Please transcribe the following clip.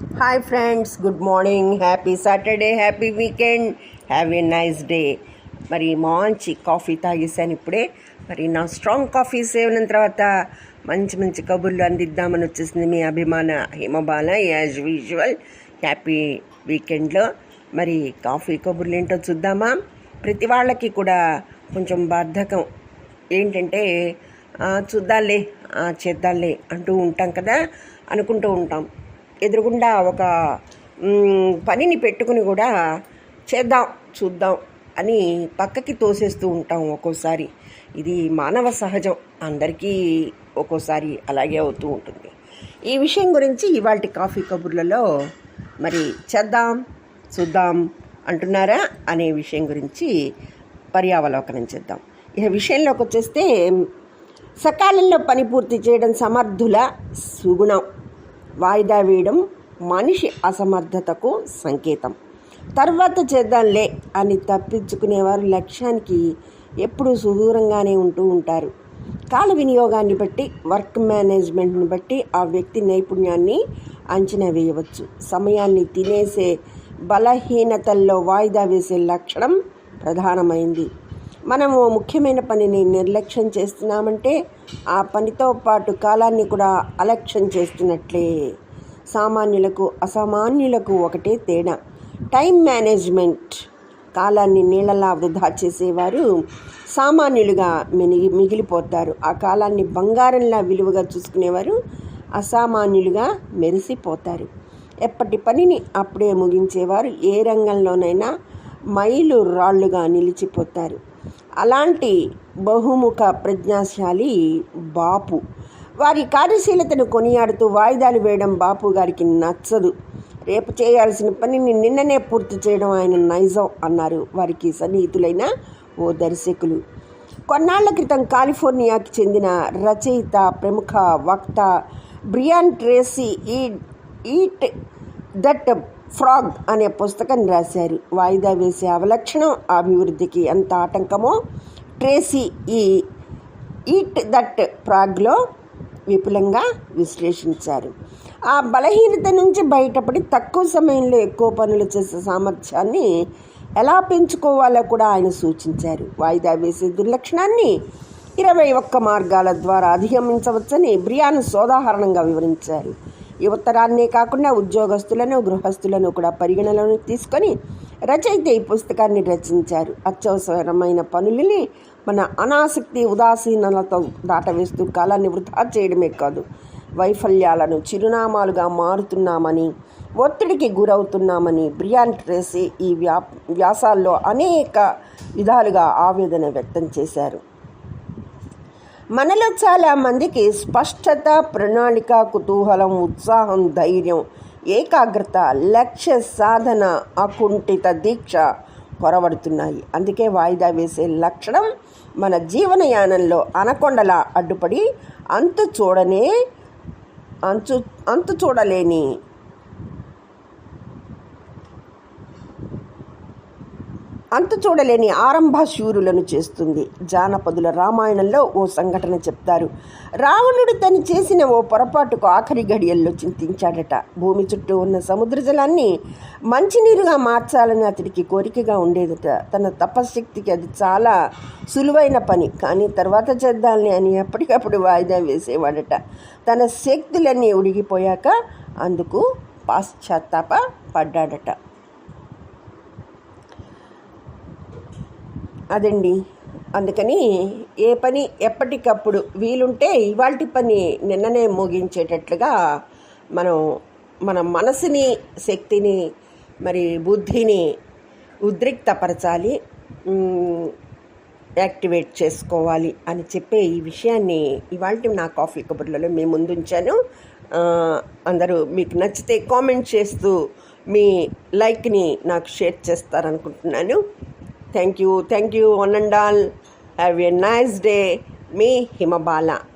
Hi friends good morning happy Saturday happy weekend have a nice day మరి మంచి coffee తాగేసాను ఇప్పుడే. మరి నా స్ట్రాంగ్ కాఫీ సేవన తర్వాత మంచి మంచి కబుర్లు అందిద్దామని వచ్చేసింది మీ అభిమాన హిమబాల. యాజ్ యూజువల్ హ్యాపీ వీకెండ్లో మరి కాఫీ కబుర్లు ఏంటో చూద్దామా? ప్రతి వాళ్ళకి కూడా కొంచెం బద్ధకం ఏంటంటే చూద్దాంలే చేద్దాంలే అంటూ ఉంటాం కదా అనుకుంటూ ఉంటాం. ఎదురుగుండా ఒక పనిని పెట్టుకుని కూడా చేద్దాం చూద్దాం అని పక్కకి తోసేస్తూ ఉంటాం ఒక్కోసారి. ఇది మానవ సహజం. అందరికీ ఒక్కోసారి అలాగే అవుతూ ఉంటుంది. ఈ విషయం గురించి ఇవాళ కాఫీ కబుర్లలో మరి చేద్దాం చూద్దాం అంటున్నారా అనే విషయం గురించి పర్యావలోకనం చేద్దాం. ఇక విషయంలోకి వచ్చేస్తే సకాలంలో పని పూర్తి చేయడం సమర్థుల సుగుణం. వాయిదా వేయడం మనిషి అసమర్థతకు సంకేతం. తర్వాత చేద్దాంలే అని తప్పించుకునేవారు లక్ష్యానికి ఎప్పుడూ సుదూరంగానే ఉంటూ ఉంటారు. కాల వినియోగాన్ని బట్టి వర్క్ మేనేజ్మెంట్ని బట్టి ఆ వ్యక్తి నైపుణ్యాన్ని అంచనా వేయవచ్చు. సమయాన్ని తినేసే బలహీనతల్లో వాయిదా వేసే లక్షణం ప్రధానమైంది. మనము ముఖ్యమైన పనిని నిర్లక్ష్యం చేస్తున్నామంటే ఆ పనితో పాటు కాలాన్ని కూడా అలక్ష్యం చేస్తున్నట్లే. సామాన్యులకు అసామాన్యులకు ఒకటే తేడా. Time management. కాలాన్ని నీళ్ళలా వృధా చేసేవారు సామాన్యులుగా మిగి మిగిలిపోతారు. ఆ కాలాన్ని బంగారంలా విలువగా చూసుకునేవారు అసామాన్యులుగా మెరిసిపోతారు. ఎప్పటి పనిని అప్పుడే ముగించేవారు ఏ రంగంలోనైనా మైలు రాళ్ళుగా నిలిచిపోతారు. అలాంటి బహుముఖ ప్రజ్ఞాశాలి బాపు. వారి కార్యశీలతను కొనియాడుతూ వాయిదాలు వేయడం బాపు గారికి నచ్చదు. రేపు చేయాల్సిన పనిని నిన్ననే పూర్తి చేయడం ఆయన నైజం అన్నారు వారికి సన్నిహితులైన ఓ దర్శకులు. కొన్నాళ్ళ క్రితం కాలిఫోర్నియాకి చెందిన రచయిత ప్రముఖ వక్త బ్రియాన్ ట్రేసీ ఈ ఈట్ దట్ ఫ్రాగ్ అనే పుస్తకం రాశారు. వాయిదా వేసే అవలక్షణం అభివృద్ధికి ఎంత ఆటంకమో ట్రేసీ ఈ ఈట్ దట్ ఫ్రాగ్లో విపులంగా విశ్లేషించారు. ఆ బలహీనత నుంచి బయటపడి తక్కువ సమయంలో ఎక్కువ పనులు చేసే సామర్థ్యాన్ని ఎలా పెంచుకోవాలో కూడా ఆయన సూచించారు. వాయిదా వేసే దుర్లక్షణాన్ని ఇరవై ఒక్క మార్గాల ద్వారా అధిగమించవచ్చని బ్రియాన్ సోదాహరణంగా వివరించారు. యువతరాన్నే కాకుండా ఉద్యోగస్తులను గృహస్థులను కూడా పరిగణలోకి తీసుకొని రచయిత ఈ పుస్తకాన్ని రచించారు. అత్యవసరమైన పనులని మన అనాసక్తి ఉదాసీనలతో దాటవేస్తూ కాలాన్ని వృధా చేయడమే కాదు వైఫల్యాలను చిరునామాలుగా మారుతున్నామని ఒత్తిడికి గురవుతున్నామని బ్రియాన్ ట్రేసీ ఈ వ్యా వ్యాసాల్లో అనేక విధాలుగా ఆవేదన వ్యక్తం చేశారు. మనలో చాలా మందికి స్పష్టత ప్రణాళిక కుతూహలం ఉత్సాహం ధైర్యం ఏకాగ్రత లక్ష్య సాధన అకుంఠిత దీక్ష కొరవడుతున్నాయి అందుకే వాయిదా వేసే లక్షణం మన జీవనయానంలో అనకొండలా అడ్డుపడి అంతు చూడనే అంచు అంతు చూడలేని అంతు చూడలేని ఆరంభ శూరులను చేస్తుంది. జానపదుల రామాయణంలో ఓ సంఘటన చెప్తారు. రావణుడు తను చేసిన ఓ పొరపాటుకు ఆఖరి గడియల్లో చింతించాడట. భూమి చుట్టూ ఉన్న సముద్ర జలాన్ని మంచినీరుగా మార్చాలని అతడికి కోరికగా ఉండేదట. తన తపశ్శక్తికి అది చాలా సులువైన పని. కానీ తర్వాత చేద్దాలని అని ఎప్పటికప్పుడు వాయిదా వేసేవాడట. తన శక్తులన్నీ ఉడిగిపోయాక అందుకు పాశ్చాత్తాప పడ్డాడట. అదండి. అందుకని ఏ పని ఎప్పటికప్పుడు వీలుంటే ఇవాళ పని నిన్ననే ముగించేటట్లుగా మనం మన మనసుని శక్తిని మరి బుద్ధిని ఉద్రిక్తపరచాలి. యాక్టివేట్ చేసుకోవాలి అని చెప్పే ఈ విషయాన్ని ఇవాళ నా కాఫీ కబుర్లలో మేము ముందుంచాను. అందరూ మీకు నచ్చితే కామెంట్ చేస్తూ మీ లైక్ని నాకు షేర్ చేస్తారనుకుంటున్నాను. Thank you. Thank you, one. Have a nice day. Me, Himabala.